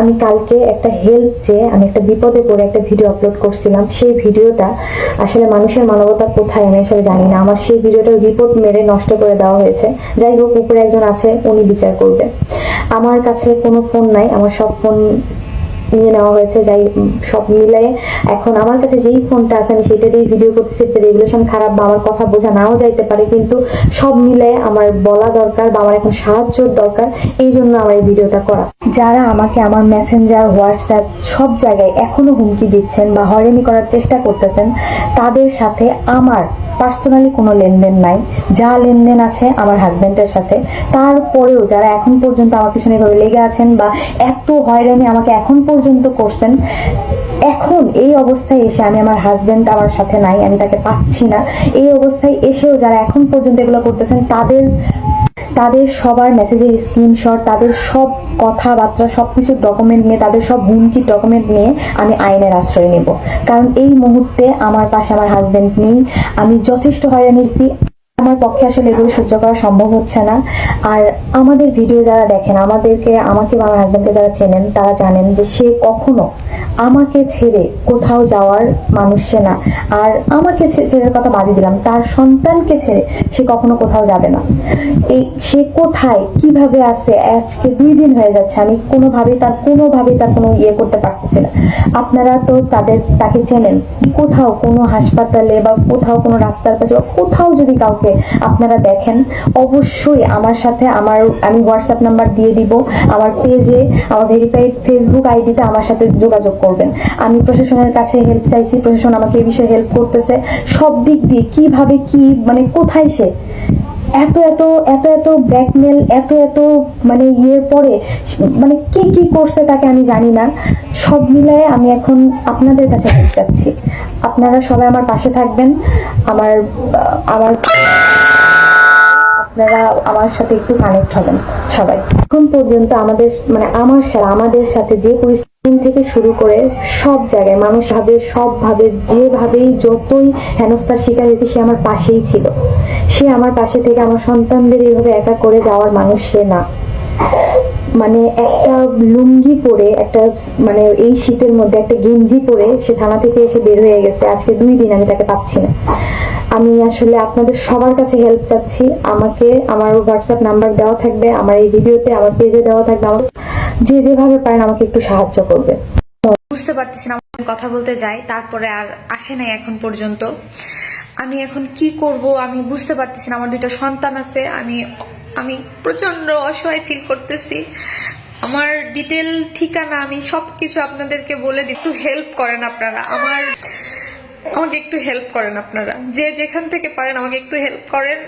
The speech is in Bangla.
আমি কালকে একটা হেল্প চেয়ে আমি একটা বিপদে পড়ে একটা ভিডিও আপলোড করছিলাম। সেই ভিডিওটা আসলে মানুষের মানবতা কোথায় আমি আসলে জানি না। আমার সেই ভিডিওটা রিপোর্ট মেরে নষ্ট করে দেওয়া হয়েছে। যাই হোক, উপরে একজন আছে, উনি বিচার করবে। আমার কাছে কোনো ফোন নাই। আমার সব ফোন নিয়ে নেওয়া হয়েছে, যাই সব মিলে। এখন আমার কাছে যেই ফোনটা আছে, আমি সেটা দিয়ে ভিডিও করতেছি। একটা রেগুলেশন খারাপ বা আমার কথা বোঝা নাও যাইতে পারে, কিন্তু সব মিলে আমার বলা দরকার বা আমার এখন সাহায্যর দরকার, এই জন্য আমার এই ভিডিওটা করা। যারা আমাকে আমার মেসেঞ্জার হোয়াটসঅ্যাপ সব জায়গায় এখনও হুমকি দিচ্ছেন বা হয়রানি করার চেষ্টা করতেছেন, তাদের সাথে আমার পার্সোনালি কোনো লেনদেন নাই। যা লেনদেন আছে আমার হাজবেন্ডের সাথে। তারপরেও যারা এখন পর্যন্ত আমার পিছনে এভাবে লেগে আছেন বা এত হয়রানি আমাকে এখন পর্যন্ত করছেন। এখন এই অবস্থায় এসে আমি আমার হাজবেন্ড আমার সাথে নাই, আমি তাকে পাচ্ছি না। এই অবস্থায় এসেও যারা এখন পর্যন্ত এগুলো করতেছেন, তাদের তাদের সবার মেসেজের স্ক্রিনশট তাদের সব কথাবার্তা সব কিছুর ডকুমেন্ট নিয়ে, তাদের সব হুমকির ডকুমেন্ট নিয়ে আমি আইনের আশ্রয় নেব। কারণ এই মুহূর্তে আমার পাশে আমার হাজবেন্ড নেই। আমি যথেষ্ট হয়রানিছি আমার পক্ষে আসলে এগুলো সহ্য করা সম্ভব হচ্ছে না। আর আমাদের ভিডিও যারা দেখেন, আমাদেরকে, আমাকে বা আমার হাজবেন্ডকে যারা চেনেন, তারা জানেন যে সে কখনো আমাকে ছেড়ে কোথাও যাওয়ার মানুষ সে না। আর আমাকে ছে- ছেড়ে কথা বাদই দিলাম, তার সন্তানকে ছেড়ে সে কখনো কোথাও যাবে না। এই সে কোথায়, কীভাবে আছে, আজকে দুই দিন হয়ে যাচ্ছে, আমি কোনোভাবেই তার কোনোভাবেই তার কোনো ইয়ে করতে পারতেছি না। আপনারা তো তাদের, তাকে চেনেন, কোথাও কোনো হাসপাতালে বা কোথাও কোনো রাস্তার কাছে বা কোথাও যদি কাউকে আপনারা দেখেন, অবশ্যই আমার সাথে আমার, আমি হোয়াটসঅ্যাপ নাম্বার দিয়ে দিব, আমার পেজে আমার ভেরিফাইড ফেসবুক আইডিতে আমার সাথে যোগাযোগ করবেন। আমি প্রশাসনের কাছে হেল্প চাইছি, প্রশাসন আমাকে এই বিষয়ে হেল্প করতেছে। সব দিক দিয়ে কীভাবে কি মানে কোথায় সে? এত এত এত এত ব্ল্যাকমেল এত এত মানে ইয়ের পরে মানে কে, কি করছে তাকে আমি জানি না। সব মিলায়ে আমি এখন আপনাদের কাছে চাচ্ছি। আপনারা সবাই আমার পাশে থাকবেন। আমার আমার আপনারা আমার সাথে একটু কানেক্ট হবেন, সবাই। এখন পর্যন্ত আমাদের মানে আমার সাথে, আমাদের সাথে যে পরিস্থিতি থেকে শুরু করে সব জায়গায়, মানুষ ভাবে, সব ভাবে, যেভাবেই যতই হেনস্থার শিকার হয়েছে, সে আমার পাশেই ছিল। সে আমার পাশে থেকে আমার সন্তানদের এইভাবে একা করে যাওয়ার মানুষ সে না। মানে একটা লুঙ্গি পরে, একটা মানে এই শীতের মধ্যে একটা গেঞ্জি পরে সে থানা থেকে এসে বের হয়ে গেছে। আজকে দুই দিন আমি তাকে পাচ্ছি না। আমি আসলে আপনাদের সবার কাছে হেল্প চাচ্ছি। আমাকে, আমার হোয়াটসঅ্যাপ নাম্বার দেওয়া থাকবে, আমার এই ভিডিওতে আমার পেজে দেওয়া থাকবে। আমার যে যেভাবে পারেন আমাকে একটু সাহায্য করবে বুঝতে পারতেছি না কথা বলতে যাই তারপরে আর আসে নাই এখন পর্যন্ত। আমি এখন কি করব, আমি বুঝতে পারতেছি না, আমার দুইটা সন্তান আছে, আমি আমি প্রচণ্ড অসহায় ফিল করতেছি। আমার ডিটেল ঠিকানা আমি সবকিছু আপনাদেরকে বলে দিই, একটু হেল্প করেন আপনারা। আমার আমাকে একটু হেল্প করেন আপনারা। যে যেখান থেকে পারেন আমাকে একটু হেল্প করেন।